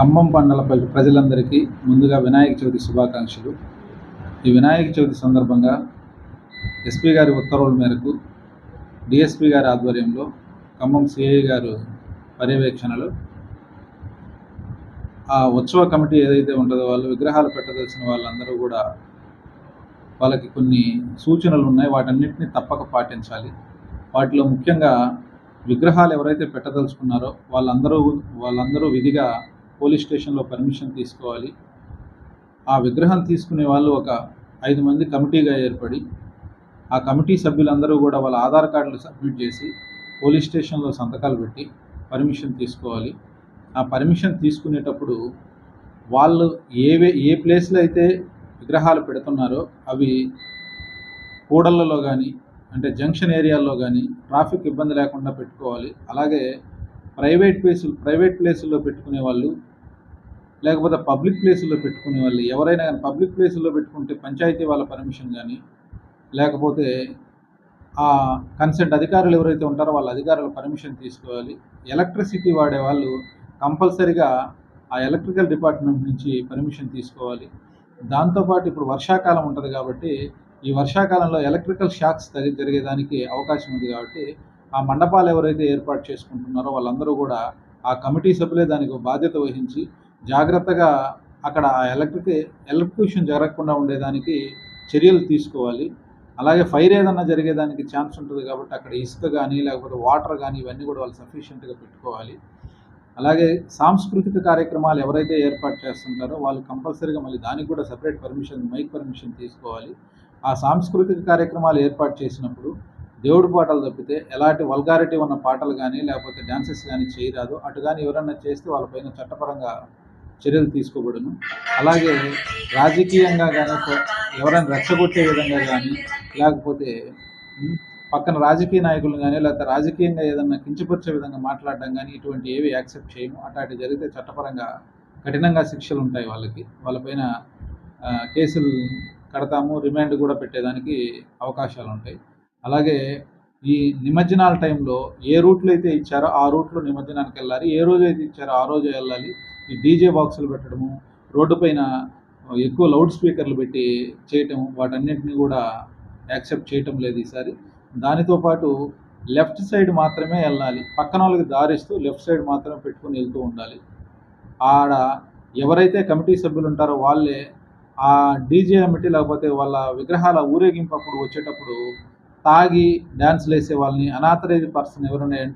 ఖమ్మం పండల ప్రజలందరికీ ముందుగా వినాయక చవితి శుభాకాంక్షలు. ఈ వినాయక చవితి సందర్భంగా ఎస్పీ గారి ఉత్తర్వుల మేరకు డిఎస్పీ గారి ఆధ్వర్యంలో ఖమ్మం సిఐ గారు పర్యవేక్షణలో ఆ ఉత్సవ కమిటీ ఏదైతే ఉంటుందో వాళ్ళు విగ్రహాలు పెట్టదలసిన వాళ్ళందరూ కూడా వాళ్ళకి కొన్ని సూచనలు ఉన్నాయి. వాటన్నిటిని తప్పక పాటించాలి. వాటిలో ముఖ్యంగా విగ్రహాలు ఎవరైతే పెట్టదలుచుకున్నారో వాళ్ళందరూ వాళ్ళందరూ విధిగా పోలీస్ స్టేషన్లో పర్మిషన్ తీసుకోవాలి. ఆ విగ్రహం తీసుకునే వాళ్ళు ఒక ఐదు మంది కమిటీగా ఏర్పడి ఆ కమిటీ సభ్యులందరూ కూడా వాళ్ళ ఆధార్ కార్డులు సబ్మిట్ చేసి పోలీస్ స్టేషన్లో సంతకాలు పెట్టి పర్మిషన్ తీసుకోవాలి. ఆ పర్మిషన్ తీసుకునేటప్పుడు వాళ్ళు ఏవే ఏ ప్లేస్లో అయితే విగ్రహాలు పెడుతున్నారో అవి కూడళ్ళలో కానీ అంటే జంక్షన్ ఏరియాల్లో కానీ ట్రాఫిక్ ఇబ్బంది లేకుండా పెట్టుకోవాలి. అలాగే ప్రైవేట్ ప్లేసులు ప్రైవేట్ ప్లేసుల్లో పెట్టుకునే వాళ్ళు లేకపోతే పబ్లిక్ ప్లేసుల్లో పెట్టుకునే వాళ్ళు ఎవరైనా కానీ పబ్లిక్ ప్లేసుల్లో పెట్టుకుంటే పంచాయతీ వాళ్ళ పర్మిషన్ కానీ లేకపోతే ఆ కన్సెంట్ అధికారులు ఎవరైతే ఉంటారో వాళ్ళ అధికారుల పర్మిషన్ తీసుకోవాలి. ఎలక్ట్రిసిటీ వాడే వాళ్ళు కంపల్సరిగా ఆ ఎలక్ట్రికల్ డిపార్ట్మెంట్ నుంచి పర్మిషన్ తీసుకోవాలి. దాంతోపాటు ఇప్పుడు వర్షాకాలం ఉంటుంది కాబట్టి ఈ వర్షాకాలంలో ఎలక్ట్రికల్ షాక్స్ తగి జరిగేదానికి అవకాశం ఉంది కాబట్టి ఆ మండపాలు ఎవరైతే ఏర్పాటు చేసుకుంటున్నారో వాళ్ళందరూ కూడా ఆ కమిటీ సభ్యులే దానికి బాధ్యత వహించి జాగ్రత్తగా అక్కడ ఆ ఎలక్ట్రిక్ ఎలక్ట్రిక్యూషన్ జరగకుండా ఉండేదానికి చర్యలు తీసుకోవాలి. అలాగే ఫైర్ ఏదన్నా జరిగేదానికి ఛాన్స్ ఉంటుంది కాబట్టి అక్కడ ఇసుక కానీ లేకపోతే వాటర్ కానీ ఇవన్నీ కూడా వాళ్ళు సఫిషియెంట్గా పెట్టుకోవాలి. అలాగే సాంస్కృతిక కార్యక్రమాలు ఎవరైతే ఏర్పాటు చేస్తుంటారో వాళ్ళు కంపల్సరీగా మళ్ళీ దానికి కూడా సపరేట్ పర్మిషన్ మైక్ పర్మిషన్ తీసుకోవాలి. ఆ సాంస్కృతిక కార్యక్రమాలు ఏర్పాటు చేసినప్పుడు దేవుడి పాటలు తప్పితే ఎలాంటి వల్గారిటీ ఉన్న పాటలు కానీ లేకపోతే డ్యాన్సెస్ కానీ చేయరాదు. అటు కానీ ఎవరన్నా చేస్తే వాళ్ళపైన చట్టపరంగా చర్యలు తీసుకోబడును. అలాగే రాజకీయంగా కానీ ఎవరైనా రెచ్చగొట్టే విధంగా కానీ లేకపోతే పక్కన రాజకీయ నాయకులు కానీ లేకపోతే రాజకీయంగా ఏదన్నా కించపరిచే విధంగా మాట్లాడడం కానీ ఇటువంటి ఏవి యాక్సెప్ట్ చేయము. అట్లాంటి జరిగితే చట్టపరంగా కఠినంగా శిక్షలు ఉంటాయి వాళ్ళకి. వాళ్ళపైన కేసులు కడతాము రిమాండ్ కూడా పెట్టేదానికి అవకాశాలు ఉంటాయి. అలాగే ఈ నిమజ్జనాల టైంలో ఏ రూట్లో అయితే ఇచ్చారో ఆ రూట్లో నిమజ్జనానికి వెళ్ళాలి. ఏ రోజు అయితే ఇచ్చారో ఆ రోజు వెళ్ళాలి. ఈ డీజే బాక్సులు పెట్టడము రోడ్డు పైన ఎక్కువ లౌడ్ స్పీకర్లు పెట్టి చేయటం వాటన్నిటిని కూడా యాక్సెప్ట్ చేయటం లేదు ఈసారి. దానితో పాటు లెఫ్ట్ సైడ్ మాత్రమే వెళ్ళాలి. పక్కన వాళ్ళకి దారిస్తూ లెఫ్ట్ సైడ్ మాత్రమే పెట్టుకుని వెళ్తూ ఉండాలి. ఆడ ఎవరైతే కమిటీ సభ్యులు ఉంటారో వాళ్ళే ఆ డీజే కమిటీ లేకపోతే వాళ్ళ విగ్రహాల ఊరేగింపు అప్పుడు వచ్చేటప్పుడు తాగి డ్యాన్స్లు వేసే వాళ్ళని అనాథరైజ్ పర్సన్ ఎవరైనా